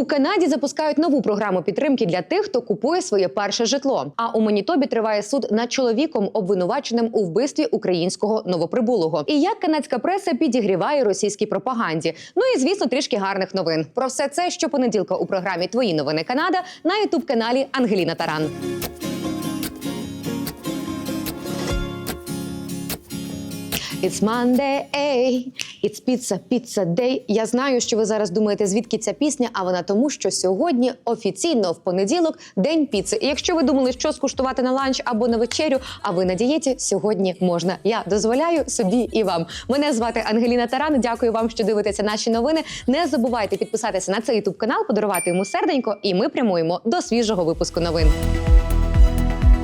У Канаді запускають нову програму підтримки для тих, хто купує своє перше житло. А у Манітобі триває суд над чоловіком, обвинуваченим у вбивстві українського новоприбулого. І як канадська преса підігріває російській пропаганді. Ну і звісно, трішки гарних новин. Про все це щопонеділка у програмі Твої новини Канада на ютуб каналі Ангеліна Таран. It's Monday, ey, it's pizza, pizza day. Я знаю, що ви зараз думаєте, звідки ця пісня, а вона тому, що сьогодні офіційно в понеділок день піци. І якщо ви думали, що скуштувати на ланч або на вечерю, а ви на дієті, сьогодні можна. Я дозволяю собі і вам. Мене звати Ангеліна Таран. Дякую вам, що дивитеся наші новини. Не забувайте підписатися на цей ютуб канал, подарувати йому серденько, і ми прямуємо до свіжого випуску новин.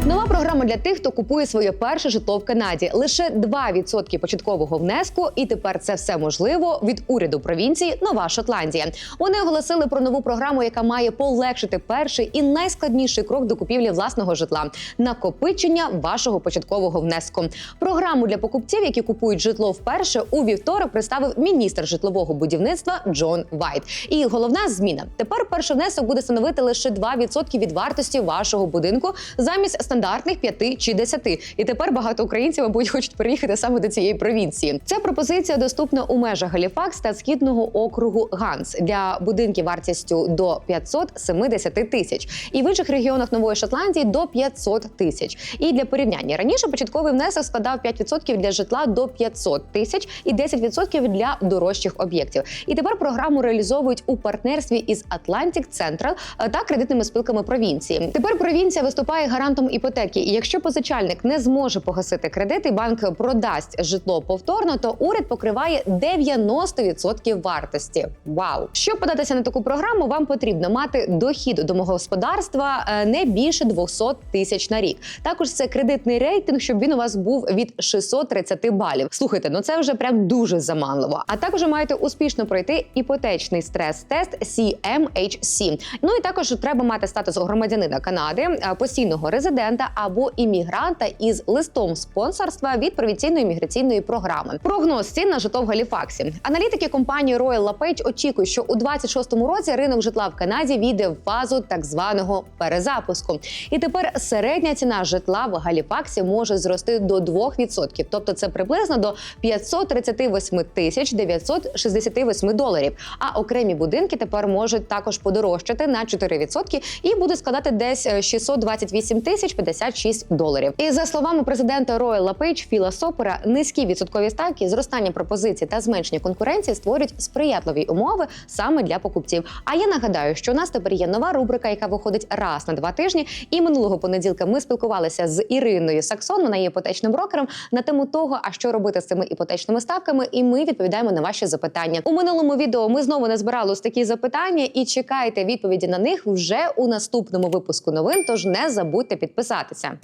Нова програма для тих, хто купує своє перше житло в Канаді. Лише 2% початкового внеску, і тепер це все можливо від уряду провінції Нова Шотландія. Вони оголосили про нову програму, яка має полегшити перший і найскладніший крок до купівлі власного житла накопичення вашого початкового внеску. Програму для покупців, які купують житло вперше, у вівторок представив міністр житлового будівництва Джон Вайт. І головна зміна тепер перший внесок буде становити лише 2% від вартості вашого будинку замість стандартних 5 чи 10. І тепер багато українців, мабуть, хочуть переїхати саме до цієї провінції. Ця пропозиція доступна у межах Галіфакс та східного округу Ганс для будинків вартістю до 570 тисяч, і в інших регіонах Нової Шотландії до 500 тисяч. І для порівняння раніше початковий внесок складав 5% для житла до 500 тисяч і 10% для дорожчих об'єктів. І тепер програму реалізовують у партнерстві із Atlantic Central та кредитними спілками провінції. Тепер провінція виступає гарантом іпотеки. І якщо позичальник не зможе погасити кредит і банк продасть житло повторно, то уряд покриває 90% вартості. Вау! Щоб податися на таку програму, вам потрібно мати дохід домогосподарства е, не більше 200 тисяч на рік. Також це кредитний рейтинг, щоб він у вас був від 630 балів. Слухайте, ну це вже прям дуже заманливо. А також маєте успішно пройти іпотечний стрес-тест CMHC. Ну і також треба мати статус громадянина Канади, е, постійного резидента або іммігранта із листом спонсорства від провінційної міграційної програми. Прогноз цін на житло в Галіфаксі. Аналітики компанії Royal LePage очікують, що у 26-му році ринок житла в Канаді війде в фазу так званого перезапуску. І тепер середня ціна житла в Галіфаксі може зрости до 2%. Тобто це приблизно до 538 тисяч 968 доларів. А окремі будинки тепер можуть також подорожчати на 4% і будуть складати десь е, 628 тисяч 56 доларів. І за словами президента Royal LePage Філа Сопера, низькі відсоткові ставки, зростання пропозицій та зменшення конкуренції створюють сприятливі умови саме для покупців. А я нагадаю, що у нас тепер є нова рубрика, яка виходить раз на два тижні. І минулого понеділка ми спілкувалися з Іриною Саксон, вона є іпотечним брокером, на тему того, а що робити з цими іпотечними ставками. І ми відповідаємо на ваші запитання. У минулому відео ми знову не збирали ось такі запитання і чекайте відповіді на них вже у наступному випуску новин. Тож не забудьте підписатися.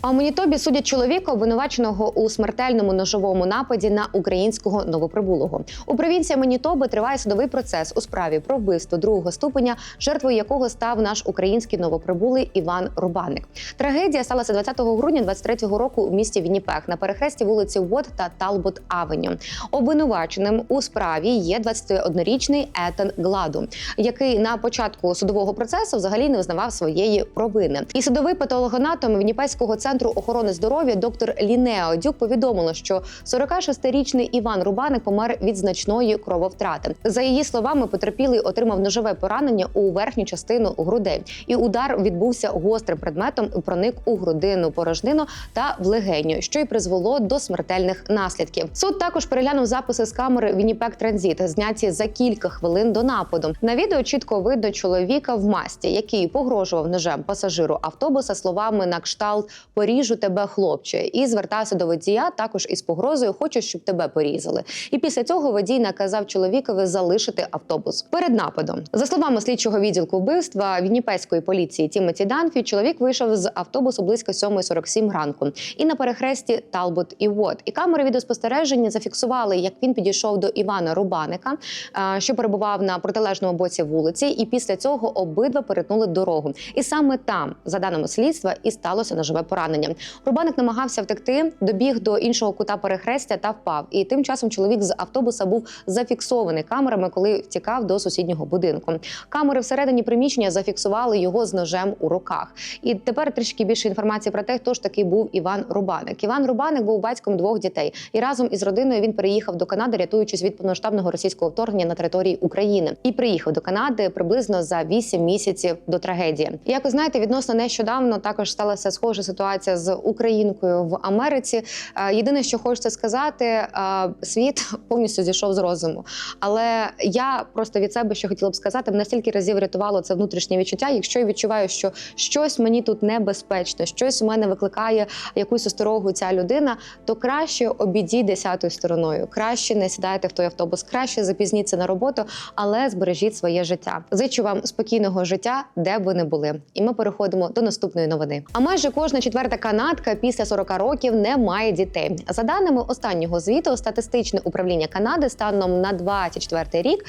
А у Манітобі судять чоловіка, обвинуваченого у смертельному ножовому нападі на українського новоприбулого. У провінції Манітоби триває судовий процес у справі про вбивство другого ступеня, жертвою якого став наш український новоприбулий Іван Рубаник. Трагедія сталася 20 грудня 23-го року у місті Вінніпех на перехресті вулиці Вод та Талбот Авеню. Обвинуваченим у справі є 21-річний Етан Гладу, який на початку судового процесу взагалі не визнавав своєї провини. І судовий патологоанатом Вінніпецького центру охорони здоров'я доктор Лінео Дюк повідомила, що 46-річний Іван Рубаник помер від значної крововтрати. За її словами, потерпілий отримав ножове поранення у верхню частину грудей, і удар відбувся гострим предметом, проник у грудину порожнину та в легеню, що й призвело до смертельних наслідків. Суд також переглянув записи з камери Вінніпек Транзит, зняті за кілька хвилин до нападу. На відео чітко видно чоловіка в масті, який погрожував ножем пасажиру автобуса словами на кшталт поріжу тебе, хлопче, і звертався до водія також із погрозою Хочу, щоб тебе порізали. І після цього водій наказав чоловікові залишити автобус перед нападом. За словами слідчого відділку вбивства Вінніпецької поліції Тімоті Данфі, чоловік вийшов з автобусу близько 7.47 ранку і на перехресті Талбот і Вод. І камери відеоспостереження зафіксували, як він підійшов до Івана Рубаника, е, що перебував на протилежному боці вулиці, і після цього обидва перетнули дорогу. І саме там, за даними слідства, і сталося скоївся ножове поранення. Рубаник намагався втекти, добіг до іншого кута перехрестя та впав. І тим часом чоловік з автобуса був зафіксований камерами, коли втікав до сусіднього будинку. Камери всередині приміщення зафіксували його з ножем у руках. І тепер трішки більше інформації про те, хто ж такий був Іван Рубаник. Іван Рубаник був батьком двох дітей, і разом із родиною він переїхав до Канади, рятуючись від повноштабного російського вторгнення на території України. І приїхав до Канади приблизно за 8 місяців до трагедії. Як ви знаєте, відносно нещодавно також сталася схожа ситуація з українкою в Америці. Е, Єдине, що хочеться сказати, е, світ повністю зійшов з розуму. Але я просто від себе що хотіла б сказати, мене стільки разів рятувало це внутрішнє відчуття. Якщо я відчуваю, що щось мені тут небезпечно, щось у мене викликає якусь осторогу ця людина, то краще обійдіть десятою стороною, краще не сідайте в той автобус, краще запізніться на роботу, але збережіть своє життя. Зичу вам спокійного життя, де б ви не були. І ми переходимо до наступної новини. А майже кожна четверта канадка після 40 років не має дітей. За даними останнього звіту, статистичне управління Канади станом на 24 рік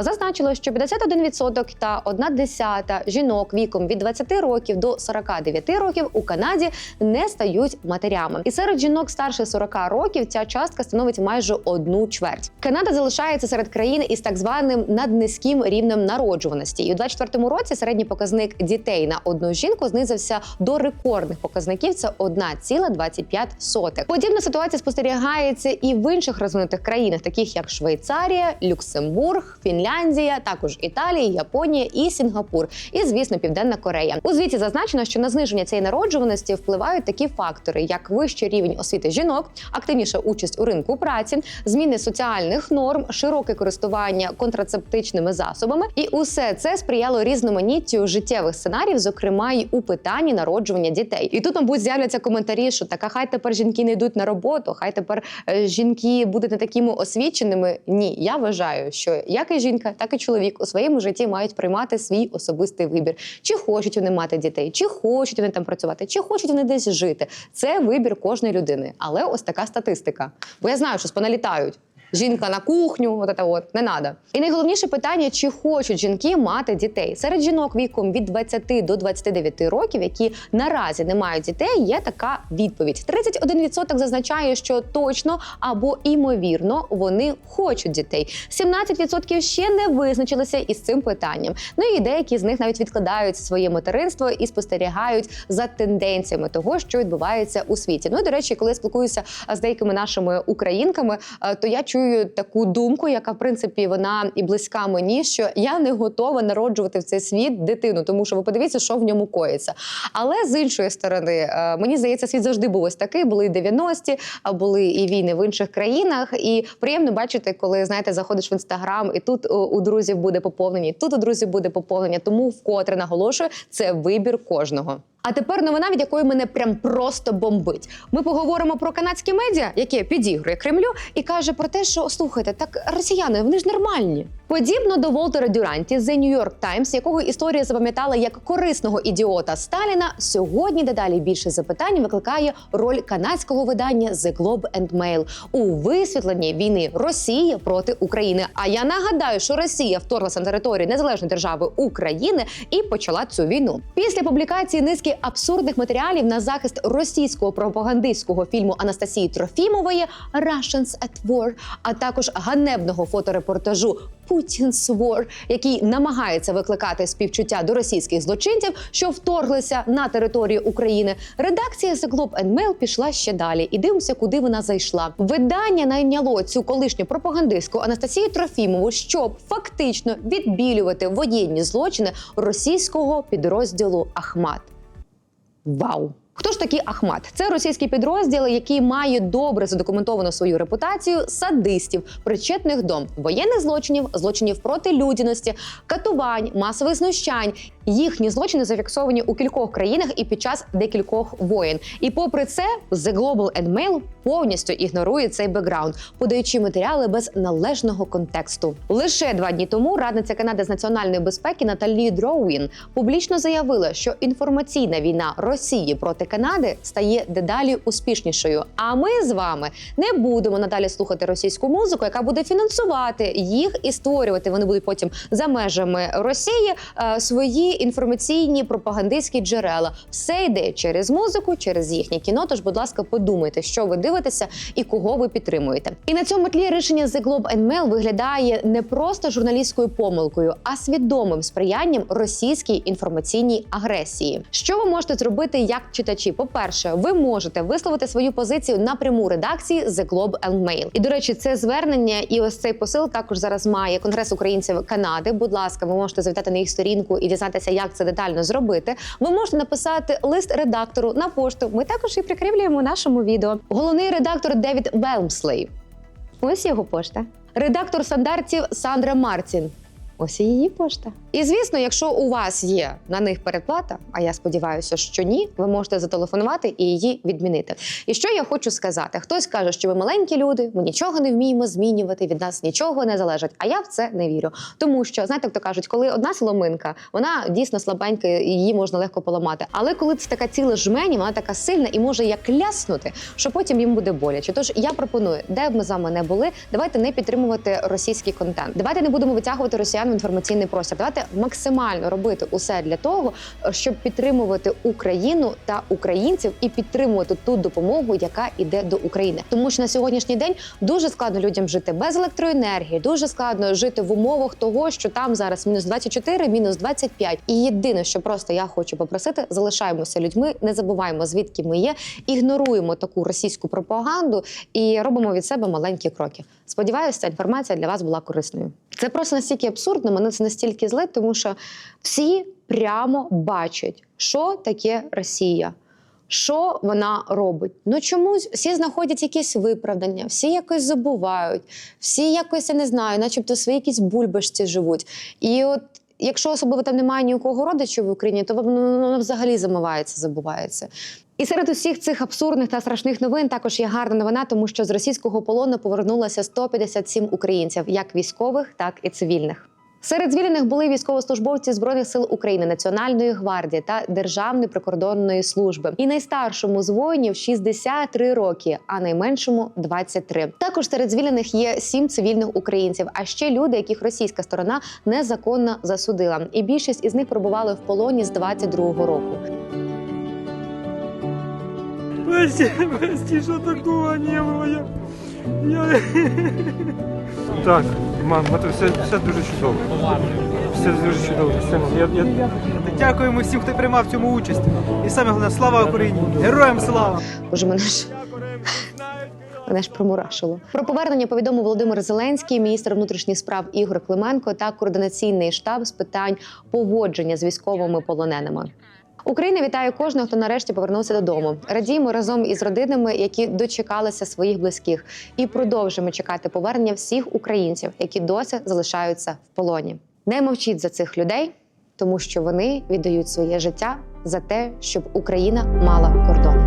зазначило, що 51% та 1 десята жінок віком від 20 років до 49 років у Канаді не стають матерями. І серед жінок старше 40 років ця частка становить майже одну чверть. Канада залишається серед країн із так званим наднизьким рівнем народжуваності. І у 24 році середній показник дітей на одну жінку знизився до рекордних показників. Це 1,25. Подібна ситуація спостерігається і в інших розвинутих країнах, таких як Швейцарія, Люксембург, Фінляндія, також Італія, Японія і Сінгапур, і звісно, Південна Корея. У звіті зазначено, що на зниження цієї народжуваності впливають такі фактори, як вищий рівень освіти жінок, активніша участь у ринку праці, зміни соціальних норм, широке користування контрацептичними засобами, і усе це сприяло різноманіттю життєвих сценаріїв, зокрема й у питанні народжування дітей. І тут, мабуть, з'являться коментарі, що така хай тепер жінки не йдуть на роботу, хай тепер е, жінки будуть не такими освіченими. Ні, я вважаю, що як і жінка, так і чоловік у своєму житті мають приймати свій особистий вибір. Чи хочуть вони мати дітей, чи хочуть вони там працювати, чи хочуть вони десь жити. Це вибір кожної людини. Але ось така статистика. Бо я знаю, що споналітають. Жінка на кухню, от це от не надо. І найголовніше питання: чи хочуть жінки мати дітей серед жінок віком від 20 до 29 років, які наразі не мають дітей, є така відповідь: 31% зазначає, що точно або імовірно вони хочуть дітей. 17% ще не визначилися із цим питанням. Ну і деякі з них навіть відкладають своє материнство і спостерігають за тенденціями того, що відбувається у світі. Ну і до речі, коли я спілкуюся з деякими нашими українками, то я чую таку думку, яка в принципі вона і близька мені, що я не готова народжувати в цей світ дитину, тому що ви подивіться, що в ньому коїться. Але з іншої сторони, е, мені здається, світ завжди був ось такий. Були і 90-ті, а були і війни в інших країнах. І приємно бачити, коли знаєте, заходиш в інстаграм, і тут у друзів буде поповнення, і тут у друзів буде поповнення. Тому вкотре наголошую, це вибір кожного. А тепер новина, від якої мене прям просто бомбить. Ми поговоримо про канадські медіа, яке підігрує Кремлю, і каже про те, що слухайте, так росіяни вони ж нормальні. Подібно до Волтера Дюранті The New York Times, якого історія запам'ятала як корисного ідіота Сталіна, сьогодні дедалі більше запитань викликає роль канадського видання The Globe and Mail у висвітленні війни Росії проти України. А я нагадаю, що Росія вторглася на територію незалежної держави України і почала цю війну. Після публікації низки абсурдних матеріалів на захист російського пропагандистського фільму Анастасії Трофімової «Russians at War», а також ганебного фоторепортажу Путін's War, який намагається викликати співчуття до російських злочинців, що вторглися на територію України. Редакція The Globe and Mail пішла ще далі. І дивимося, куди вона зайшла. Видання найняло цю колишню пропагандистку Анастасію Трофімову, щоб фактично відбілювати воєнні злочини російського підрозділу Ахмат. Вау! Хто ж такий Ахмат? Це російський підрозділ, який має добре задокументовану свою репутацію садистів, причетних до воєнних злочинів, злочинів проти людяності, катувань, масових знущань. Їхні злочини зафіксовані у кількох країнах і під час декількох воєн. І попри це, The Global and Mail повністю ігнорує цей бекграунд, подаючи матеріали без належного контексту. Лише два дні тому радниця Канади з національної безпеки Наталі Дроуін публічно заявила, що інформаційна війна Росії проти Канади стає дедалі успішнішою. А ми з вами не будемо надалі слухати російську музику, яка буде фінансувати їх і створювати. Вони будуть потім за межами Росії е, свої інформаційні пропагандистські джерела. Все йде через музику, через їхнє кіно. Тож, будь ласка, подумайте, що ви дивитеся і кого ви підтримуєте. І на цьому тлі рішення The Globe and Mail виглядає не просто журналістською помилкою, а свідомим сприянням російській інформаційній агресії. Що ви можете зробити як читачі? По-перше, ви можете висловити свою позицію напряму редакції The Globe and Mail. І до речі, це звернення і ось цей посил також зараз має Конгрес українців Канади. Будь ласка, ви можете завітати на їх сторінку і дізнатися, як це детально зробити. Ви можете написати лист редактору на пошту. Ми також і прикріплюємо нашому відео. Головний редактор Девід Велмслей. Ось його пошта. Редактор стандартів Сандра Мартін. Ось і її пошта. І звісно, якщо у вас є на них передплата, а я сподіваюся, що ні, ви можете зателефонувати і її відмінити. І що я хочу сказати: хтось каже, що ми маленькі люди, ми нічого не вміємо змінювати, від нас нічого не залежить. А я в це не вірю. Тому що знаєте, то кажуть, коли одна соломинка, вона дійсно слабенька, її можна легко поламати. Але коли це така ціла жмені, вона така сильна і може як ляснути, що потім їм буде боляче. Тож я пропоную, де б ми з вами не були, давайте не підтримувати російський контент. Давайте не будемо витягувати росіян в інформаційний простір. Давайте максимально робити усе для того, щоб підтримувати Україну та українців і підтримувати ту допомогу, яка йде до України. Тому що на сьогоднішній день дуже складно людям жити без електроенергії, дуже складно жити в умовах того, що там зараз мінус 24, мінус 25. І єдине, що просто я хочу попросити, залишаємося людьми, не забуваємо звідки ми є, ігноруємо таку російську пропаганду і робимо від себе маленькі кроки. Сподіваюся, ця інформація для вас була корисною. Це просто настільки абсурдно, мене це настільки зле, тому що всі прямо бачать, що таке Росія. Що вона робить? Ну чомусь всі знаходять якісь виправдання, всі якось забувають, всі якось я не знаю, начебто свої якісь бульбашці живуть. І от якщо особливо там немає ні у кого родичів в Україні, то воно взагалі замивається, забувається. І серед усіх цих абсурдних та страшних новин також є гарна новина, тому що з російського полону повернулося 157 українців, як військових, так і цивільних. Серед звільнених були військовослужбовці збройних сил України, Національної гвардії та Державної прикордонної служби. І найстаршому з воїнів 63 роки, а найменшому 23. Також серед звільнених є сім цивільних українців, а ще люди, яких російська сторона незаконно засудила. І більшість із них перебували в полоні з 22-го року. Прости, прости, что такого не было. Я... я... Так, мам, все, все дуже чудово. Все дуже чудово. Все, я, я... Дякуємо всім, хто приймав в цьому участь. І саме головне, слава Україні! Героям слава! Боже, мене ж Мене ж промурашило. Про повернення повідомив Володимир Зеленський, міністр внутрішніх справ Ігор Клименко та координаційний штаб з питань поводження з військовими полоненими. Україна вітає кожного, хто нарешті повернувся додому. Радіємо разом із родинами, які дочекалися своїх близьких, і продовжимо чекати повернення всіх українців, які досі залишаються в полоні. Не мовчіть за цих людей, тому що вони віддають своє життя за те, щоб Україна мала кордони.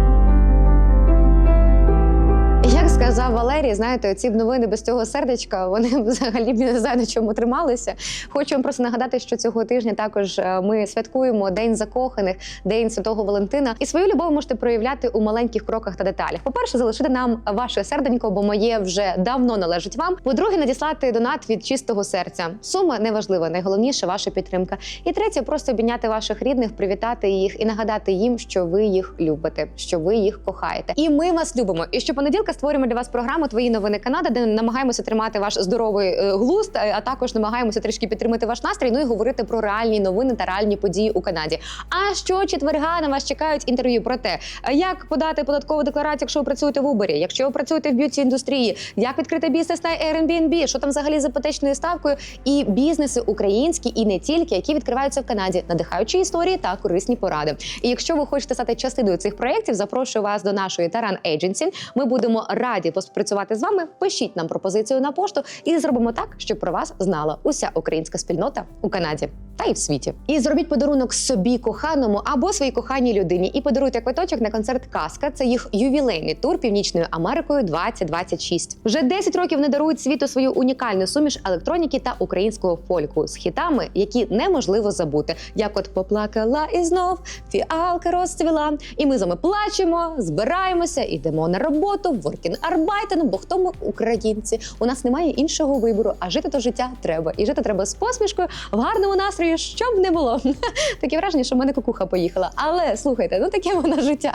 Валерій, знаєте, ці новини без цього сердечка вони взагалі не знаю на чому трималися. Хочу вам просто нагадати, що цього тижня також е, ми святкуємо День закоханих, День Святого Валентина. І свою любов можете проявляти у маленьких кроках та деталях. По-перше, залишити нам ваше серденько, бо моє вже давно належить вам. По-друге, надіслати донат від чистого серця. Сума неважлива, найголовніше ваша підтримка. І третє, просто обійняти ваших рідних, привітати їх і нагадати їм, що ви їх любите, що ви їх кохаєте. І ми вас любимо. І щопонеділка створюємо для вас програму Твої новини Канада, де намагаємося тримати ваш здоровий е, глузд, а а також намагаємося трішки підтримати ваш настрій. Ну і говорити про реальні новини та реальні події у Канаді. А що четверга на вас чекають інтерв'ю про те, як подати податкову декларацію, якщо ви працюєте в Uber, якщо ви працюєте в б'юті індустрії, як відкрити бізнес на Airbnb, що там взагалі з іпотечною ставкою, і бізнеси українські, і не тільки, які відкриваються в Канаді, надихаючі історії та корисні поради. І якщо ви хочете стати частиною цих проєктів, запрошую вас до нашої Таран Agency. Ми будемо раді поспілкуватися співпрацювати з вами, пишіть нам пропозицію на пошту і зробимо так, щоб про вас знала уся українська спільнота у Канаді та й в світі. І зробіть подарунок собі коханому або своїй коханій людині і подаруйте квиточок на концерт Казка. Це їх ювілейний тур Північною Америкою 2026. Вже 10 років вони дарують світу свою унікальну суміш електроніки та українського фольку з хітами, які неможливо забути. Як от поплакала і знов фіалка розцвіла. І ми з вами плачемо, збираємося, йдемо на роботу, воркін арбайтен, бо хто ми українці? У нас немає іншого вибору, а жити то життя треба. І жити треба з посмішкою, в гарному настрої, щоб не було. Таке враження, що в мене кукуха поїхала. Але слухайте, ну таке воно життя.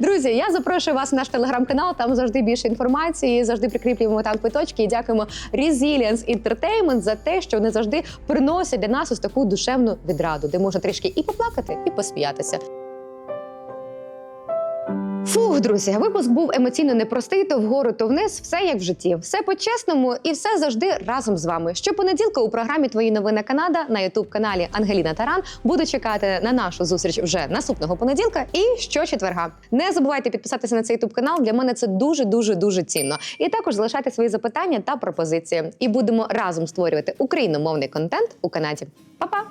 Друзі, я запрошую вас в наш телеграм-канал. Там завжди більше інформації, завжди прикріплюємо там квиточки. І дякуємо Resilience Entertainment за те, що вони завжди приносять для нас ось таку душевну відраду, де можна трішки і поплакати, і посміятися. Фух, друзі, випуск був емоційно непростий, то вгору, то вниз, все як в житті. Все по-чесному і все завжди разом з вами. Щопонеділка у програмі Твої новини Канада на ютуб каналі Ангеліна Таран буду чекати на нашу зустріч вже наступного понеділка і щочетверга. Не забувайте підписатися на цей ютуб канал. Для мене це дуже дуже дуже цінно. І також залишайте свої запитання та пропозиції. І будемо разом створювати україномовний контент у Канаді. Па-па!